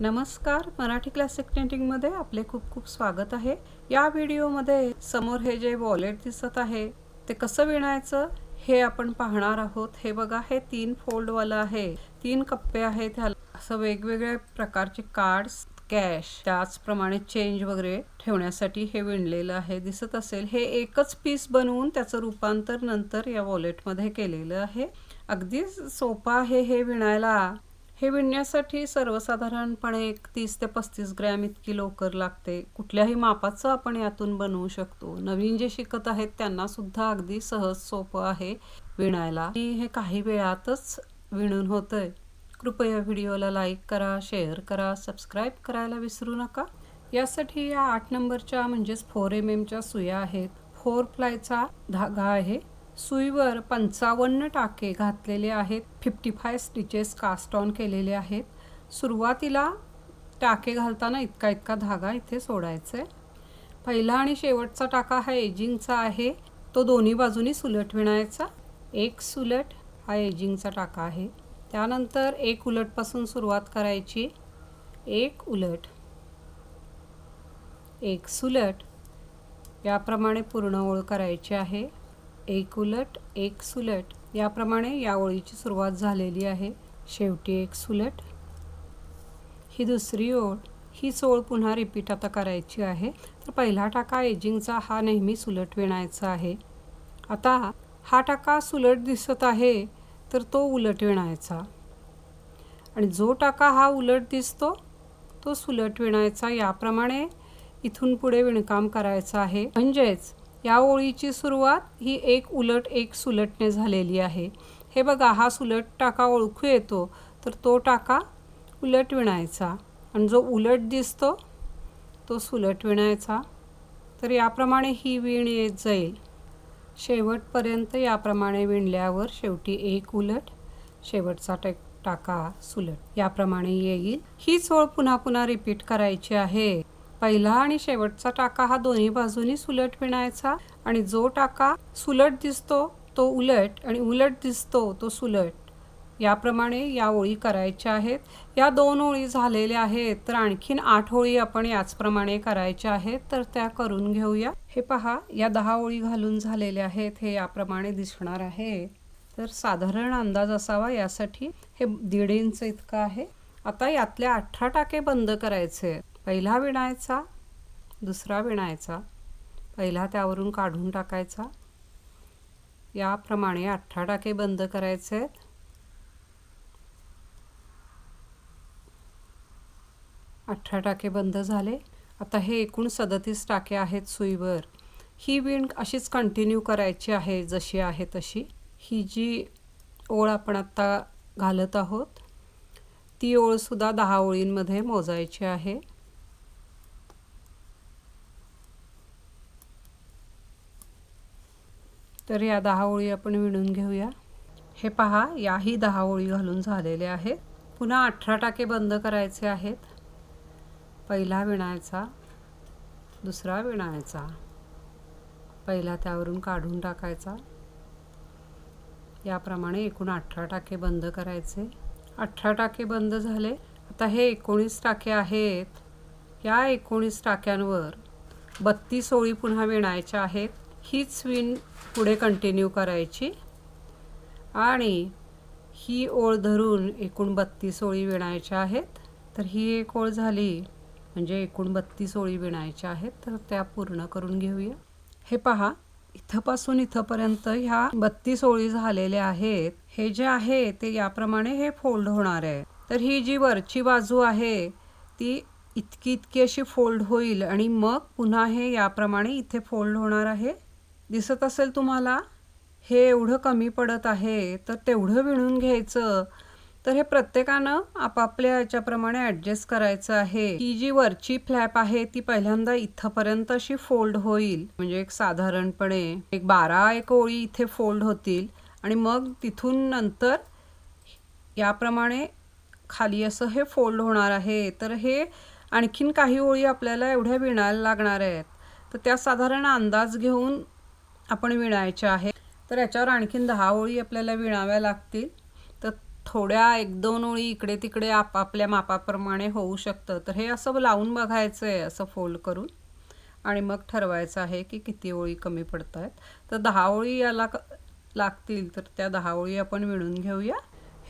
नमस्कार मराठी क्लासिक पेंटिंगमध्ये आपले खूप खूप स्वागत आहे. या व्हिडिओमध्ये समोर हे जे वॉलेट दिसत आहे ते कसं विणायचं हे आपण पाहणार आहोत. हे बघा हे तीन फोल्डवालं आहे. तीन कप्पे आहेत. ह्याला असं वेगवेगळ्या प्रकारचे कार्ड्स कॅश त्याचप्रमाणे चेंज वगैरे ठेवण्यासाठी हे विणलेलं आहे. दिसत असेल हे एकच पीस बनवून त्याचं रूपांतर नंतर या वॉलेटमध्ये केलेलं आहे. अगदी सोपं आहे हे विणायला. हे विणण्यासाठी सर्वसाधारणपणे एक तीस ते पस्तीस ग्रॅम इतकी लोकर लागते. कुठल्याही मापाचं आपण यातून बनवू शकतो. नवीन जे शिकत आहेत त्यांना सुद्धा अगदी सहज सोपं आहे विणायला. हे काही वेळातच विणून होतंय. कृपया व्हिडिओला लाईक करा शेअर करा सबस्क्राईब करायला विसरू नका. यासाठी या आठ नंबरच्या म्हणजेच फोर एम एमच्या सुया आहेत. फोर प्लायचा धागा आहे. सुईवर पंचावन्न टाके घातलेले आहेत. Fifty five stitches cast on केलेले आहेत. सुरुवातीला टाके घालताना इतका इतका धागा इथे सोडायचा. आहे पहिला आणि शेवटचा टाका हा एजिंगचा आहे. तो दोन्ही बाजूनी सुलट विणायचा. एक सुलट हा एजिंगचा टाका आहे. त्यानंतर एक उलटपासून सुरुवात करायची. एक उलट. एक सुलट. याप्रमाणे पूर्ण ओळ करायची आहे. एक उलट एक सुलट. याप्रमाणे या ओळीची सुरुवात झालेली आहे. शेवटी एक सुलट. ही दुसरी ओळ. हीच ओळ पुन्हा रिपीट आता करायची आहे. तर पहिला टाका एजिंगचा हा नेहमी सुलट विणायचा आहे. आता हा टाका सुलट दिसत आहे तर तो उलट विणायचा. आणि जो टाका हा उलट दिसतो तो सुलट विणायचा. याप्रमाणे इथून पुढे विणकाम करायचं आहे. म्हणजेच या ओळीची सुरुवात ही एक उलट एक सुलटने झालेली आहे. हे बघा हा सुलट टाका ओळखू येतो तर तो टाका उलट विणायचा. आणि जो उलट दिसतो तो सुलट विणायचा. तर याप्रमाणे ही विण येत जाईल. शेवटपर्यंत याप्रमाणे विणल्यावर शेवटी एक उलट शेवटचा टेक टाका सुलट. याप्रमाणे येईल. हीच ओळ पुन्हा पुन्हा रिपीट करायची आहे. पहिला आणि शेवटचा टाका हा दोन्ही बाजूनी सुलट विणायचा आणि जो टाका सुलट दिसतो तो उलट आणि उलट दिसतो तो सुलट. याप्रमाणे या ओळी करायच्या आहेत. या दोन ओळी झालेल्या आहेत तर आणखीन आठ ओळी आपण याचप्रमाणे करायच्या आहेत तर त्या करून घेऊया. हे पहा या दहा ओळी घालून झालेल्या आहेत हे याप्रमाणे दिसणार आहे. तर साधारण अंदाज असावा यासाठी. हे दीड इंच इतकं आहे. आता यातल्या अठरा टाके बंद करायचे आहेत. पहिला विणायचा दुसरा विणायचा पहिला त्यावरून काढून टाकायचा. याप्रमाणे अठरा टाके बंद करायचे. आहेत अठरा टाके बंद झाले. आता हे एकूण सदतीस टाके आहेत सुईवर. ही विण अशीच कंटिन्यू करायची आहे जशी आहे तशी. ही जी ओळ आपण आत्ता घालत आहोत ती ओळसुद्धा दहा ओळींमध्ये मोजायची आहे. तर या दहा ओळी आपण विणून घेऊया. हे पहा याही दहा ओळी घालून झालेल्या आहेत. पुन्हा अठरा टाके बंद करायचे आहेत. पहिला विणायचा दुसरा विणायचा. पहिला त्यावरून काढून टाकायचा. याप्रमाणे एकूण अठरा टाके बंद करायचे. अठरा टाके बंद झाले. आता हे एकोणीस टाके आहेत. या एकोणीस टाक्यांवर बत्तीस ओळी पुन्हा विणायच्या आहेत. हीच विण पुढे कंटिन्यू करायची. आणि ही ओळ धरून एकूण बत्तीस ओळी विणायच्या आहेत. तर ही एक ओळ झाली म्हणजे एकूण बत्तीस ओळी विणायच्या आहेत. तर त्या पूर्ण करून घेऊया. हे पहा इथंपासून इथंपर्यंत ह्या बत्तीस ओळी झालेल्या आहेत. हे जे आहे ते याप्रमाणे हे फोल्ड होणार आहे. तर ही जी वरची बाजू आहे ती इतकी इतकी अशी फोल्ड होईल आणि मग पुन्हा हे याप्रमाणे इथे फोल्ड होणार आहे. दिसत असेल तुम्हाला हे एवढं कमी पडत आहे तर तेवढं विणून घ्यायचं. तर हे प्रत्येकानं आपापल्या याच्याप्रमाणे ॲडजस्ट करायचं आहे. ही जी वरची फ्लॅप आहे ती पहिल्यांदा इथंपर्यंत अशी फोल्ड होईल. म्हणजे एक साधारणपणे एक बारा एक ओळी इथे फोल्ड होतील. आणि मग तिथून नंतर याप्रमाणे खाली असं हे फोल्ड होणार आहे. तर हे आणखीन काही ओळी आपल्याला एवढ्या विणायला लागणार आहेत. तर त्या साधारण अंदाज घेऊन आपण विणायच्या आहेत. तर याच्यावर आणखीन दहा ओळी आपल्याला विणाव्या लागतील. तर थोड्या एक दोन ओळी इकडे तिकडे आपापल्या मापाप्रमाणे होऊ शकतं. तर हे असं लावून बघायचं आहे असं फोल्ड करून. आणि मग ठरवायचं आहे की किती ओळी कमी पडत आहेत तर दहा ओळी याला क लागतील तर त्या दहा ओळी आपण विणून घेऊया.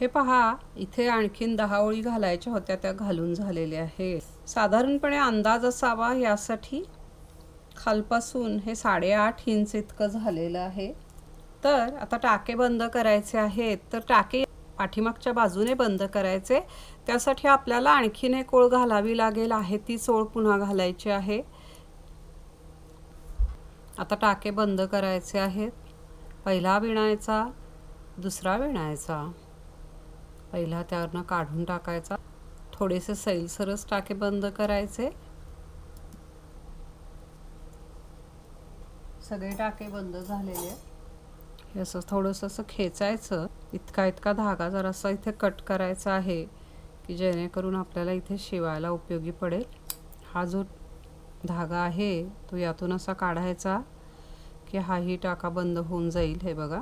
हे पहा इथे आणखीन दहा ओळी घालायच्या होत्या त्या घालून झालेल्या आहे साधारणपणे अंदाज असावा यासाठी खालपासून हे साडेआठ इंच इतकं झालेलं आहे. तर आता टाके बंद करायचे आहेत. तर टाके पाठीमागच्या बाजूने बंद करायचे. त्यासाठी आपल्याला आणखीन एक ओळ घालावी लागेल. आहे ती ओळ पुन्हा घालायची आहे. आता टाके बंद करायचे आहेत. पहिला विणायचा दुसरा विणायचा. पहिला त्यावरनं काढून टाकायचा. थोडेसे सैलसरच टाके बंद करायचे. सगळे टाके बंद झालेले हे असं थोडंसं असं खेचायचं. इतका इतका धागा जरासा इथे कट करायचा आहे की जेणेकरून आपल्याला इथे शिवायला उपयोगी पडेल. हा जो धागा आहे तो यातून असा काढायचा की हाही टाका बंद होऊन जाईल. हे बघा.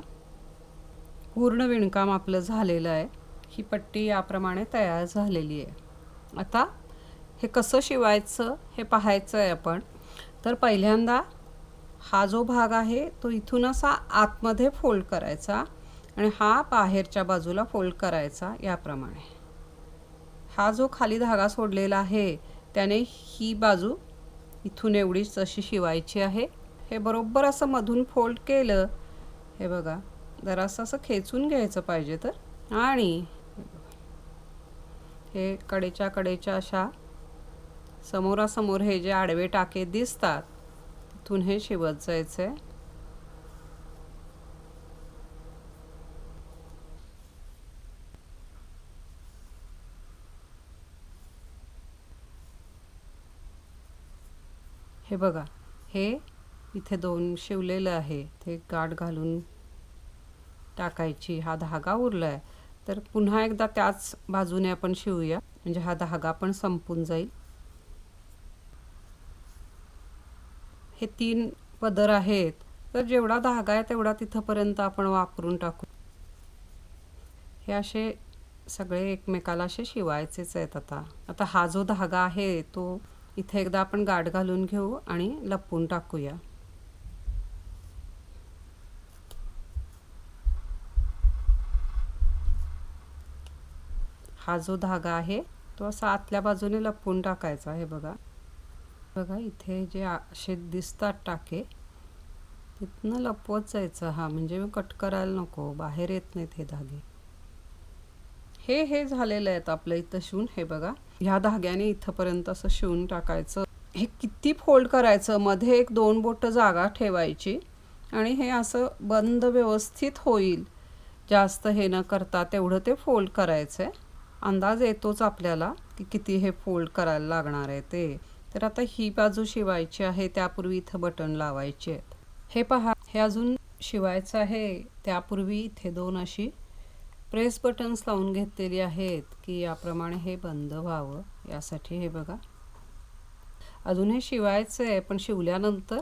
पूर्ण विणकाम आपलं झालेलं आहे. ही पट्टी याप्रमाणे तयार झालेली आहे. आता हे कसं शिवायचं हे पाहायचं आहे आपण. तर पहिल्यांदा हा जो भाग आहे तो इथून असा आतमध्ये फोल्ड करायचा आणि हा बाहेरच्या बाजूला फोल्ड करायचा याप्रमाणे. हा जो खाली धागा सोडलेला आहे त्याने ही बाजू इथून एवढीच अशी शिवायची आहे. हे बरोबर असं मधून फोल्ड केलं हे बघा जरासं असं खेचून घ्यायचं पाहिजे तर. आणि हे कडेच्या कडेच्या अशा समोरासमोर हे जे आडवे टाके दिसतात तिथून हे शिवत जायचं आहे हे बघा हे इथे दोन शिवलेलं आहे. ते गाठ घालून टाकायची. हा धागा उरला आहे तर पुन्हा एकदा त्याच बाजूने आपण शिवूया. म्हणजे हा धागा पण संपून जाईल. हे तीन पदर आहेत. तर जेवढा धागा आहे तेवढा तिथंपर्यंत आपण वापरून टाकू. हे असे सगळे एकमेकाला असे शिवायचेच आहेत आता. आता हा जो धागा आहे तो इथे एकदा आपण गाठ घालून घेऊ आणि लपवून टाकूया. हा जो धागा आहे तो असा आतल्या बाजूने लपवून टाकायचा आहे बघा. बघा इथे जे असे दिसतात टाके तिथनं लपवत जायचं हा म्हणजे मी कट करायला नको बाहेर येत नाहीत हे धागे. हे हे झालेलं आहेत आपलं इथं शिवून हे बघा. ह्या धाग्याने इथंपर्यंत असं शिवून टाकायचं. हे किती फोल्ड करायचं मध्ये एक दोन बोट जागा ठेवायची आणि हे असं बंद व्यवस्थित होईल. जास्त हे न करता तेवढं ते फोल्ड करायचं आहे अंदाज येतोच आपल्याला की किती हे फोल्ड करायला लागणार आहे ते. तर आता ही बाजू शिवायची आहे त्यापूर्वी इथं बटन लावायचे आहेत. हे पहा हे अजून शिवायचं आहे त्यापूर्वी इथे दोन अशी प्रेस बटन्स लावून घेतलेली आहेत की याप्रमाणे हे बंद व्हावं यासाठी हे बघा. अजून हे शिवायचं आहे पण शिवल्यानंतर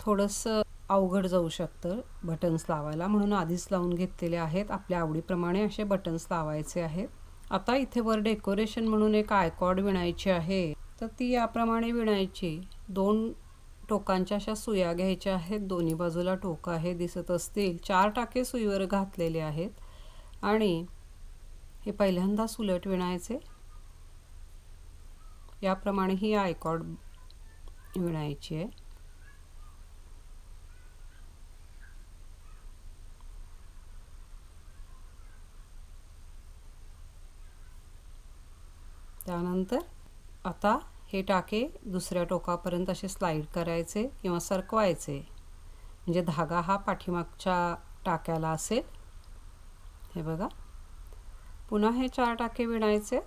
थोडंसं अवघड जाऊ शकतं बटन्स लावायला. म्हणून आधीच लावून घेतलेले आहेत आपल्या आवडीप्रमाणे असे बटन्स लावायचे आहेत. आता इथे वर डेकोरेशन म्हणून एक आयकॉड विणायची आहे. तर ती याप्रमाणे विणायची. दोन टोकांच्या अशा सुया घ्यायच्या आहेत. दोन्ही बाजूला टोक आहे दिसत असतील. चार टाके सुईवर घातलेले आहेत. आणि हे पहिल्यांदा सुलट विणायचे. याप्रमाणे ही आयकॉर्ड विणायची आहे. त्यानंतर आता हे टाके दुसऱ्या टोकापर्यंत असे स्लाईड करायचे किंवा सरकवायचे. म्हणजे धागा हा पाठीमागच्या टाक्याला असेल. हे बघा. पुन्हा हे चार टाके विणायचे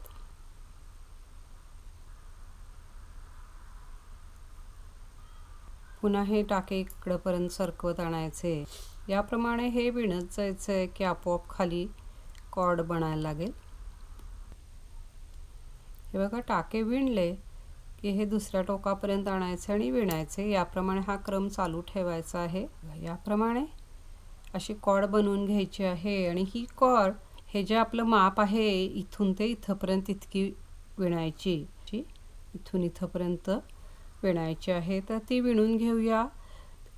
पुन्हा हे टाके इकडंपर्यंत सरकवत आणायचे. याप्रमाणे हे विणत जायचं आहे की आपोआप खाली कॉर्ड बनायला लागेल. हे बघा टाके विणले की हे दुसऱ्या टोकापर्यंत आणायचे आणि विणायचे. याप्रमाणे हा क्रम चालू ठेवायचा आहे. याप्रमाणे अशी कॉड बनवून घ्यायची आहे आणि ही कॉड हे जे आपलं माप आहे इथून ते इथंपर्यंत इतकी विणायची. इथून इथंपर्यंत विणायची आहे. तर ती विणून घेऊया.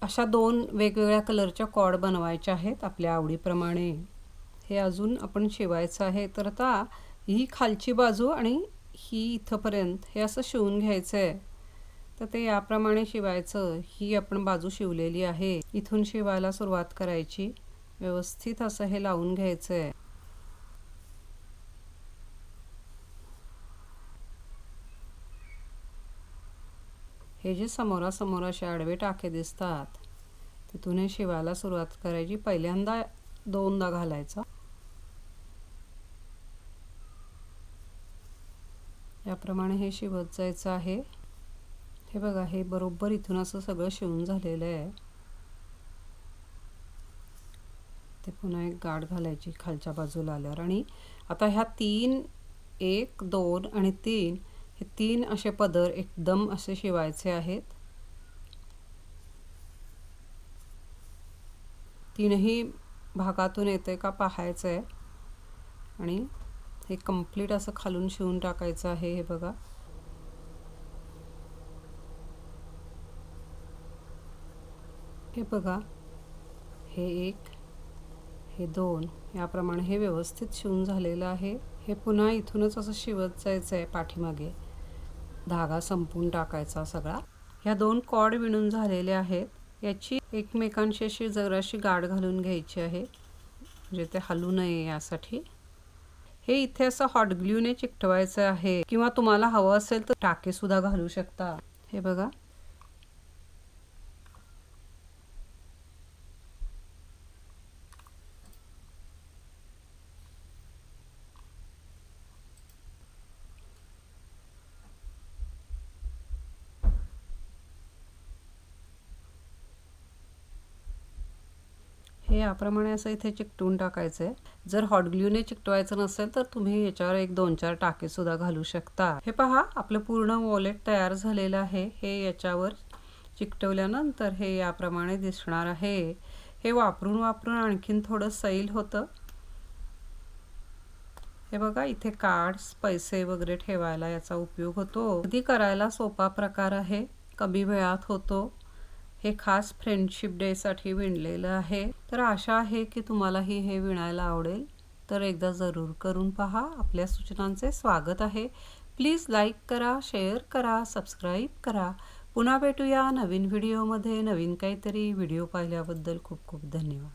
अशा दोन वेगवेगळ्या कलरच्या कॉड बनवायच्या आहेत आपल्या आवडीप्रमाणे. हे अजून आपण शिवायचं आहे. तर आता ही खालची बाजू आणि ही इथंपर्यंत हे असं शिवून घ्यायचं आहे तर ते याप्रमाणे शिवायचं. ही आपण बाजू शिवलेली आहे. इथून शिवायला सुरुवात करायची. व्यवस्थित असं हे लावून घ्यायचं आहे हे जे समोरासमोर असे आडवे टाके दिसतात तिथून हे शिवायला सुरुवात करायची. पहिल्यांदा दोनदा घालायचा. याप्रमाणे हे शिवत जायचं आहे. हे बघा हे बरोबर इथून असं सगळं शिवून झालेलं आहे. ते पुन्हा एक गाठ घालायची खालच्या बाजूला आल्यावर. आणि आता ह्या तीन एक दोन आणि तीन हे तीन असे पदर एकदम असे शिवायचे आहेत. तीनही भागातून येते का पाहायचं आहे आणि हे कंप्लीट असं खालून शिवून टाकायचं आहे हे बघा. हे बघा. हे एक हे दोन याप्रमाणे हे व्यवस्थित शिवून झालेलं आहे. हे पुन्हा इथूनच असं शिवत जायचं आहे पाठीमागे. धागा संपून टाकायचा सगळा. ह्या दोन कॉड विणून झालेले आहेत. याची एकमेकांशी अशी जराशी गाठ घालून घ्यायची आहे. म्हणजे ते हलू नये यासाठी. हे इथे असं हॉट ग्ल्यूने चिकटवायचं आहे. किंवा तुम्हाला हवं असेल तर टाके सुद्धा घालू शकता. हे बघा. हे याप्रमाणे असं इथे चिकटून टाकायचं आहे जर हॉट ग्ल्यूने चिकटवायचं नसेल तर तुम्ही याच्यावर एक दोन चार टाके सुद्धा घालू शकता. हे पहा आपलं पूर्ण वॉलेट तयार झालेलं आहे. हे याच्यावर चिकटवल्यानंतर हे याप्रमाणे दिसणार आहे. हे वापरून वापरून आणखीन थोडं सैल होतं. हे बघा इथे कार्ड्स पैसे वगैरे ठेवायला याचा उपयोग होतो. अगदी करायला सोपा प्रकार आहे. कमी वेळात होतो. हे खास फ्रेंडशिप डेसाठी विणलेलं आहे. तर आशा आहे की तुम्हालाही हे विणायला आवडेल. तर एकदा जरूर करून पहा. आपल्या सूचनांचे स्वागत आहे. प्लीज लाईक करा शेअर करा सबस्क्राईब करा. पुन्हा भेटूया नवीन व्हिडिओमध्ये नवीन काहीतरी व्हिडिओ पाहिल्याबद्दल खूप खूप धन्यवाद.